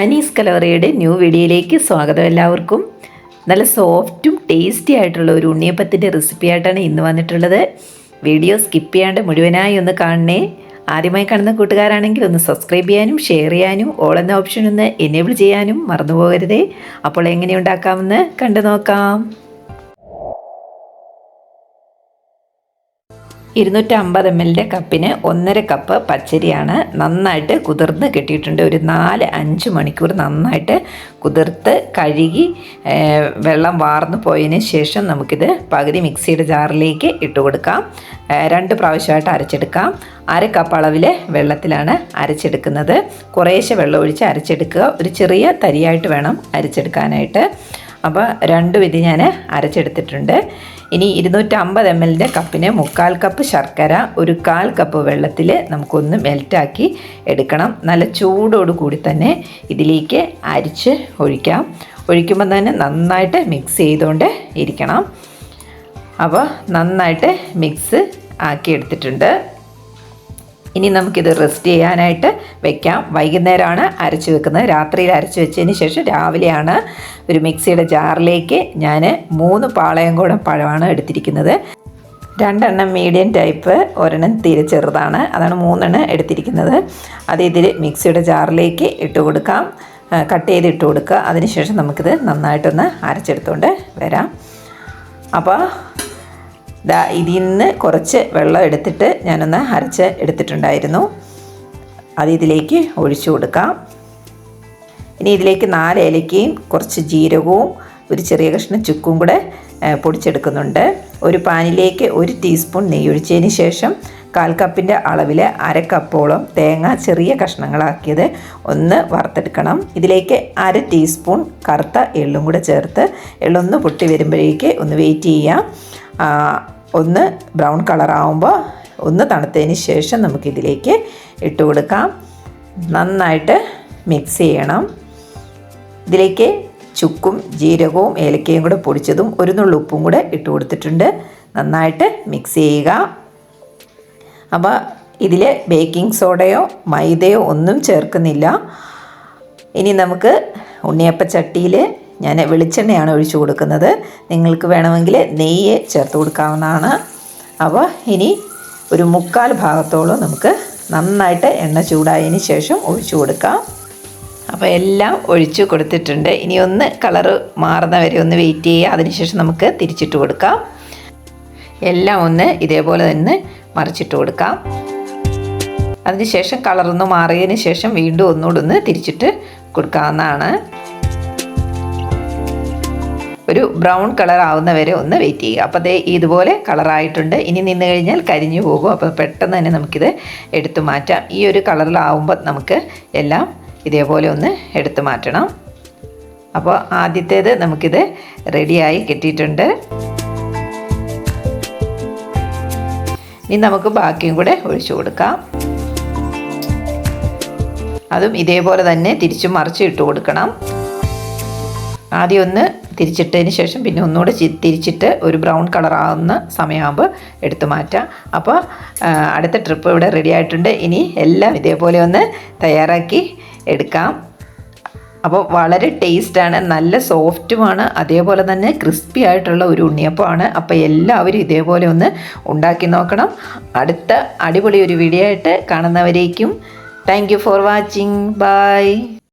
Anees കലവറയുടെ new വീഡിയോയിലേക്ക് സ്വാഗതം എല്ലാവർക്കും. നല്ല സോഫ്റ്റും ടേസ്റ്റി ആയിട്ടുള്ള ഒരു ഉണ്ണിയപ്പത്തിന്റെ റെസിപ്പി ആയിട്ടാണ് ഇന്ന് വന്നിട്ടുള്ളത്. വീഡിയോ സ്കിപ്പ് ചെയ്യാണ്ട് മുഴുവനായി ഒന്ന് കാണണേ. ആദ്യമായി കാണുന്ന കൂട്ടുകാരാണെങ്കിൽ ഒന്ന് സബ്സ്ക്രൈബ് ചെയ്യാനും ഷെയർ ചെയ്യാനും ഓൾ എന്ന ഓപ്ഷൻ ഒന്ന് എനേബിൾ ചെയ്യാനും മറന്നു പോകരുതേ അപ്പോൾ എങ്ങനെ ഉണ്ടാക്കാമെന്ന് കണ്ടു നോക്കാം. ഇരുന്നൂറ്റമ്പത് എം എല്ലിന്റെ കപ്പിന് ഒന്നര കപ്പ് പച്ചരിയാണ് നന്നായിട്ട് കുതിർന്ന് കിട്ടിയിട്ടുണ്ട്. ഒരു നാല് അഞ്ച് മണിക്കൂർ നന്നായിട്ട് കുതിർത്ത് കഴുകി വെള്ളം വാർന്നു പോയതിന് ശേഷം നമുക്കിത് പകുതി മിക്സിയുടെ ജാറിലേക്ക് ഇട്ട് കൊടുക്കാം. രണ്ട് പ്രാവശ്യമായിട്ട് അരച്ചെടുക്കാം. അര കപ്പ് അളവിൽ വെള്ളത്തിലാണ് അരച്ചെടുക്കുന്നത്. കുറേശ്ശെ വെള്ളം ഒഴിച്ച് അരച്ചെടുക്കുക. ഒരു ചെറിയ തരിയായിട്ട് വേണം അരച്ചെടുക്കാനായിട്ട്. അപ്പോൾ രണ്ട് ഇത് ഞാൻ അരച്ചെടുത്തിട്ടുണ്ട്. ഇനി ഇരുന്നൂറ്റമ്പത് എം എല്ലിന്റെ കപ്പിന് മുക്കാൽ കപ്പ് ശർക്കര ഒരു കാൽ കപ്പ് വെള്ളത്തിൽ നമുക്കൊന്ന് മെൽറ്റാക്കി എടുക്കണം. നല്ല ചൂടോട് കൂടി തന്നെ ഇതിലേക്ക് അരിച്ച് ഒഴിക്കാം. ഒഴിക്കുമ്പോൾ തന്നെ നന്നായിട്ട് മിക്സ് ചെയ്തുകൊണ്ട് ഇരിക്കണം. അപ്പോൾ നന്നായിട്ട് മിക്സ് ആക്കി എടുത്തിട്ടുണ്ട്. ഇനി നമുക്കിത് റെസ്റ്റ് ചെയ്യാനായിട്ട് വെക്കാം. വൈകുന്നേരമാണ് അരച്ച് വെക്കുന്നത്. രാത്രിയിൽ അരച്ച് വെച്ചതിന് ശേഷം രാവിലെയാണ് ഒരു മിക്സിയുടെ ജാറിലേക്ക് ഞാൻ മൂന്ന് പാളയം കൂടെ പഴമാണ് എടുത്തിരിക്കുന്നത്. രണ്ടെണ്ണം മീഡിയം ടൈപ്പ് ഒരെണ്ണം തീരെ ചെറുതാണ്. അതാണ് മൂന്നെണ്ണം എടുത്തിരിക്കുന്നത്. അത് ഇതിൽ മിക്സിയുടെ ജാറിലേക്ക് ഇട്ട് കൊടുക്കാം. കട്ട് ചെയ്ത് ഇട്ട് കൊടുക്കുക. അതിനുശേഷം നമുക്കിത് നന്നായിട്ടൊന്ന് അരച്ചെടുത്തുകൊണ്ട് വരാം. അപ്പോൾ ദാ ഇതിൽ നിന്ന് കുറച്ച് വെള്ളം എടുത്തിട്ട് ഞാനൊന്ന് അരച്ച് എടുത്തിട്ടുണ്ടായിരുന്നു. അത് ഇതിലേക്ക് ഒഴിച്ചു കൊടുക്കാം. ഇനി ഇതിലേക്ക് നാല് ഏലക്കയും കുറച്ച് ജീരകവും ഒരു ചെറിയ കഷ്ണം ചുക്കും കൂടെ പൊടിച്ചെടുക്കുന്നുണ്ട്. ഒരു പാനിലേക്ക് ഒരു ടീസ്പൂൺ നെയ്യ് ഒഴിച്ചതിന് ശേഷം കാൽ കപ്പിന്റെ അളവിൽ അര കപ്പോളം തേങ്ങ ചെറിയ കഷ്ണങ്ങളാക്കിയത് ഒന്ന് വറുത്തെടുക്കണം. ഇതിലേക്ക് അര ടീസ്പൂൺ കറുത്ത എള്ളും കൂടെ ചേർത്ത് എള്ളൊന്ന് പൊട്ടി വരുമ്പോഴേക്ക് ഒന്ന് വെയിറ്റ് ചെയ്യാം. ഒന്ന് ബ്രൗൺ കളർ ആവുമ്പോൾ ഒന്ന് തണുത്തതിന് ശേഷം നമുക്കിതിലേക്ക് ഇട്ട് കൊടുക്കാം. നന്നായിട്ട് മിക്സ് ചെയ്യണം. ഇതിലേക്ക് ചുക്കും ജീരകവും ഏലക്കയും കൂടെ പൊടിച്ചതും ഒരു നുള്ളു ഉപ്പും കൂടെ ഇട്ട് കൊടുത്തിട്ടുണ്ട്. നന്നായിട്ട് മിക്സ് ചെയ്യുക. അപ്പോൾ ഇതിൽ ബേക്കിംഗ് സോഡയോ മൈദയോ ഒന്നും ചേർക്കുന്നില്ല. ഇനി നമുക്ക് ഉണ്ണിയപ്പച്ചട്ടിയിൽ ഞാൻ വെളിച്ചെണ്ണയാണ് ഒഴിച്ചു കൊടുക്കുന്നത്. നിങ്ങൾക്ക് വേണമെങ്കിൽ നെയ്യ് ചേർത്ത് കൊടുക്കാവുന്നതാണ്. അപ്പോൾ ഇനി ഒരു മുക്കാൽ ഭാഗത്തോളം നമുക്ക് നന്നായിട്ട് എണ്ണ ചൂടായതിന് ശേഷം ഒഴിച്ചു കൊടുക്കാം. അപ്പോൾ എല്ലാം ഒഴിച്ചു കൊടുത്തിട്ടുണ്ട്. ഇനി ഒന്ന് കളറ് മാറുന്ന വരെ ഒന്ന് വെയിറ്റ് ചെയ്യുക. അതിനുശേഷം നമുക്ക് തിരിച്ചിട്ട് കൊടുക്കാം. എല്ലാം ഒന്ന് ഇതേപോലെ തന്നെ മറിച്ചിട്ട് കൊടുക്കാം. അതിനുശേഷം കളറൊന്ന് മാറിയതിന് ശേഷം വീണ്ടും ഒന്നുകൂടെ ഒന്ന് തിരിച്ചിട്ട് കൊടുക്കാവുന്നതാണ്. ഒരു ബ്രൗൺ കളർ ആവുന്ന വരെ ഒന്ന് വെയിറ്റ് ചെയ്യുക. അപ്പോൾ അതേ ഇതുപോലെ കളറായിട്ടുണ്ട് ഇനി നിന്ന് കഴിഞ്ഞാൽ കരിഞ്ഞു പോകും. അപ്പോൾ പെട്ടെന്ന് തന്നെ നമുക്കിത് എടുത്തു മാറ്റാം. ഈ ഒരു കളറിലാവുമ്പോൾ നമുക്ക് എല്ലാം ഇതേപോലെ ഒന്ന് എടുത്തു മാറ്റണം. അപ്പോൾ ആദ്യത്തേത് നമുക്കിത് റെഡിയായി കിട്ടിയിട്ടുണ്ട്. ഇനി നമുക്ക് ബാക്കിയും കൂടെ ഒഴിച്ചു കൊടുക്കാം. അതും ഇതേപോലെ തന്നെ തിരിച്ചു മറിച്ച് ഇട്ട് കൊടുക്കണം. ആദ്യം ഒന്ന് തിരിച്ചിട്ടതിന് ശേഷം പിന്നെ ഒന്നുകൂടെ തിരിച്ചിട്ട് ഒരു ബ്രൗൺ കളർ ആവുന്ന സമയമാകുമ്പോൾ എടുത്തു മാറ്റാം. അപ്പോൾ അടുത്ത ട്രിപ്പ് ഇവിടെ റെഡി ആയിട്ടുണ്ട്. ഇനി എല്ലാം ഇതേപോലെ ഒന്ന് തയ്യാറാക്കി എടുക്കാം. അപ്പോൾ വളരെ ടേസ്റ്റാണ് നല്ല സോഫ്റ്റുമാണ് അതേപോലെ തന്നെ ക്രിസ്പി ആയിട്ടുള്ള ഒരു ഉണ്ണിയപ്പമാണ്. അപ്പോൾ എല്ലാവരും ഇതേപോലെ ഒന്ന് ഉണ്ടാക്കി നോക്കണം. അടുത്ത അടിപൊളി ഒരു വീഡിയോ ആയിട്ട് കാണുന്നവരേക്കും. Thank you for watching bye